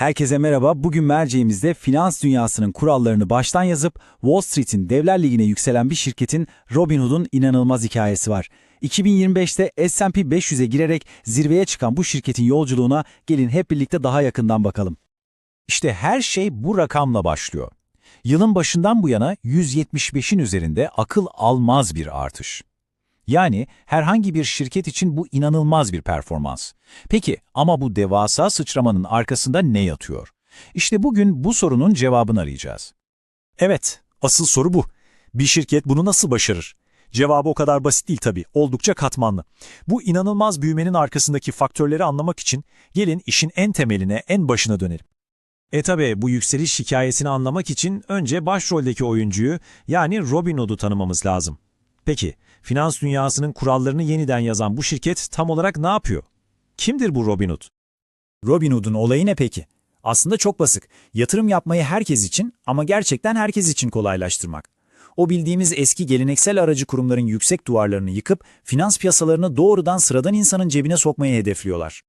Herkese merhaba. Bugün merceğimizde finans dünyasının kurallarını baştan yazıp Wall Street'in devler ligine yükselen bir şirketin Robinhood'un inanılmaz hikayesi var. 2025'te S&P 500'e girerek zirveye çıkan bu şirketin yolculuğuna gelin hep birlikte daha yakından bakalım. İşte her şey bu rakamla başlıyor. Yılın başından bu yana 175'in üzerinde akıl almaz bir artış. Yani herhangi bir şirket için bu inanılmaz bir performans. Peki ama bu devasa sıçramanın arkasında ne yatıyor? İşte bugün bu sorunun cevabını arayacağız. Evet, asıl soru bu. Bir şirket bunu nasıl başarır? Cevabı o kadar basit değil tabii, oldukça katmanlı. Bu inanılmaz büyümenin arkasındaki faktörleri anlamak için gelin işin en temeline, en başına dönelim. E tabi bu yükseliş hikayesini anlamak için önce başroldeki oyuncuyu yani Robin Hood'u tanımamız lazım. Peki, finans dünyasının kurallarını yeniden yazan bu şirket tam olarak ne yapıyor? Kimdir bu Robin Hood? Robinhood'un olayı ne peki? Aslında çok basit. Yatırım yapmayı herkes için ama gerçekten herkes için kolaylaştırmak. O bildiğimiz eski geleneksel aracı kurumların yüksek duvarlarını yıkıp finans piyasalarını doğrudan sıradan insanın cebine sokmayı hedefliyorlar.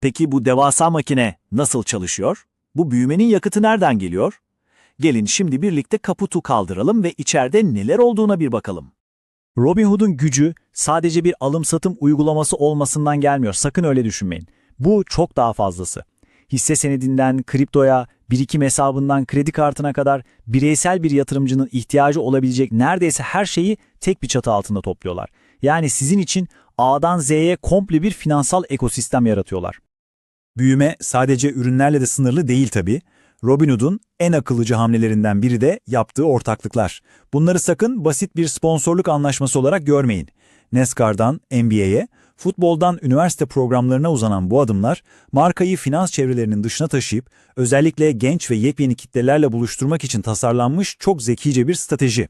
Peki bu devasa makine nasıl çalışıyor? Bu büyümenin yakıtı nereden geliyor? Gelin şimdi birlikte kaputu kaldıralım ve içeride neler olduğuna bir bakalım. Robinhood'un gücü sadece bir alım-satım uygulaması olmasından gelmiyor. Sakın öyle düşünmeyin. Bu çok daha fazlası. Hisse senedinden kriptoya, birikim hesabından kredi kartına kadar bireysel bir yatırımcının ihtiyacı olabilecek neredeyse her şeyi tek bir çatı altında topluyorlar. Yani sizin için A'dan Z'ye komple bir finansal ekosistem yaratıyorlar. Büyüme sadece ürünlerle de sınırlı değil tabii. Robinhood'un en akıllıca hamlelerinden biri de yaptığı ortaklıklar. Bunları sakın basit bir sponsorluk anlaşması olarak görmeyin. NASCAR'dan NBA'ye, futboldan üniversite programlarına uzanan bu adımlar, markayı finans çevrelerinin dışına taşıyıp özellikle genç ve yepyeni kitlelerle buluşturmak için tasarlanmış çok zekice bir strateji.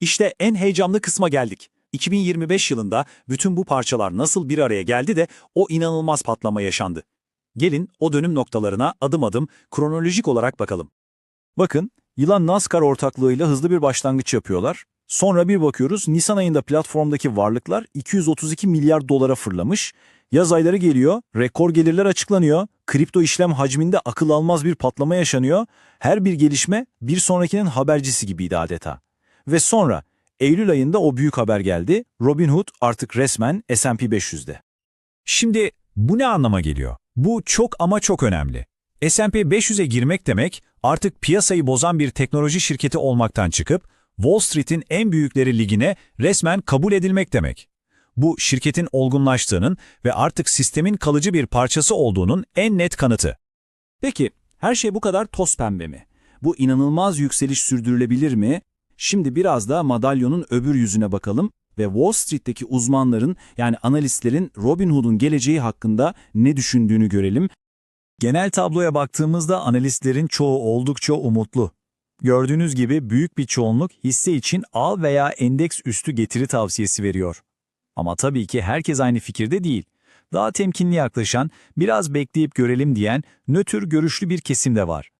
İşte en heyecanlı kısma geldik. 2025 yılında bütün bu parçalar nasıl bir araya geldi de o inanılmaz patlama yaşandı. Gelin o dönüm noktalarına adım adım kronolojik olarak bakalım. Bakın, yılan NASCAR ortaklığıyla hızlı bir başlangıç yapıyorlar. Sonra bir bakıyoruz Nisan ayında platformdaki varlıklar 232 milyar dolara fırlamış. Yaz ayları geliyor, rekor gelirler açıklanıyor, kripto işlem hacminde akıl almaz bir patlama yaşanıyor. Her bir gelişme bir sonrakinin habercisi gibiydi adeta. Ve sonra Eylül ayında o büyük haber geldi. Robinhood artık resmen S&P 500'de. Şimdi bu ne anlama geliyor? Bu çok ama çok önemli. S&P 500'e girmek demek artık piyasayı bozan bir teknoloji şirketi olmaktan çıkıp Wall Street'in en büyükleri ligine resmen kabul edilmek demek. Bu şirketin olgunlaştığının ve artık sistemin kalıcı bir parçası olduğunun en net kanıtı. Peki her şey bu kadar toz pembe mi? Bu inanılmaz yükseliş sürdürülebilir mi? Şimdi biraz da madalyonun öbür yüzüne bakalım ve Wall Street'teki uzmanların yani analistlerin Robinhood'un geleceği hakkında ne düşündüğünü görelim. Genel tabloya baktığımızda analistlerin çoğu oldukça umutlu. Gördüğünüz gibi büyük bir çoğunluk hisse için al veya endeks üstü getiri tavsiyesi veriyor. Ama tabii ki herkes aynı fikirde değil. Daha temkinli yaklaşan, biraz bekleyip görelim diyen nötr görüşlü bir kesim de var.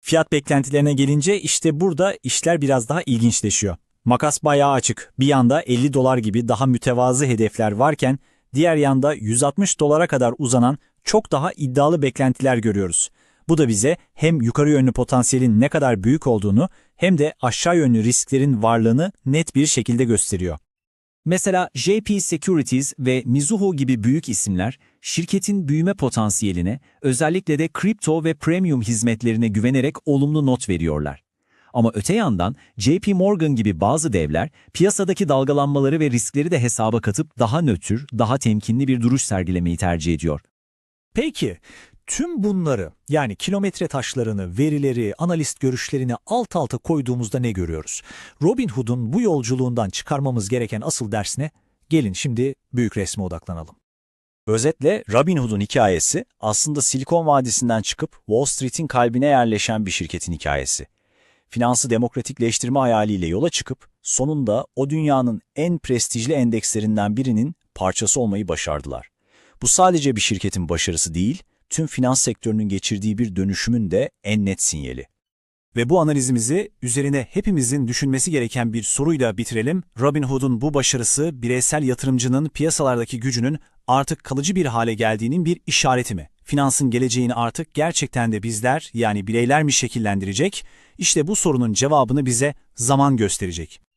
Fiyat beklentilerine gelince işte burada işler biraz daha ilginçleşiyor. Makas bayağı açık. Bir yanda 50 dolar gibi daha mütevazı hedefler varken diğer yanda 160 dolara kadar uzanan çok daha iddialı beklentiler görüyoruz. Bu da bize hem yukarı yönlü potansiyelin ne kadar büyük olduğunu hem de aşağı yönlü risklerin varlığını net bir şekilde gösteriyor. Mesela JP Securities ve Mizuho gibi büyük isimler şirketin büyüme potansiyeline, özellikle de kripto ve premium hizmetlerine güvenerek olumlu not veriyorlar. Ama öte yandan JP Morgan gibi bazı devler piyasadaki dalgalanmaları ve riskleri de hesaba katıp daha nötr, daha temkinli bir duruş sergilemeyi tercih ediyor. Peki, tüm bunları yani kilometre taşlarını, verileri, analist görüşlerini alt alta koyduğumuzda ne görüyoruz? Robinhood'un bu yolculuğundan çıkarmamız gereken asıl ders ne? Gelin şimdi büyük resme odaklanalım. Özetle Robinhood'un hikayesi aslında Silikon Vadisi'nden çıkıp Wall Street'in kalbine yerleşen bir şirketin hikayesi. Finansı demokratikleştirme hayaliyle yola çıkıp sonunda o dünyanın en prestijli endekslerinden birinin parçası olmayı başardılar. Bu sadece bir şirketin başarısı değil, tüm finans sektörünün geçirdiği bir dönüşümün de en net sinyali. Ve bu analizimizi üzerine hepimizin düşünmesi gereken bir soruyla bitirelim. Robinhood'un bu başarısı bireysel yatırımcının piyasalardaki gücünün artık kalıcı bir hale geldiğinin bir işareti mi? Finansın geleceğini artık gerçekten de bizler yani bireyler mi şekillendirecek? İşte bu sorunun cevabını bize zaman gösterecek.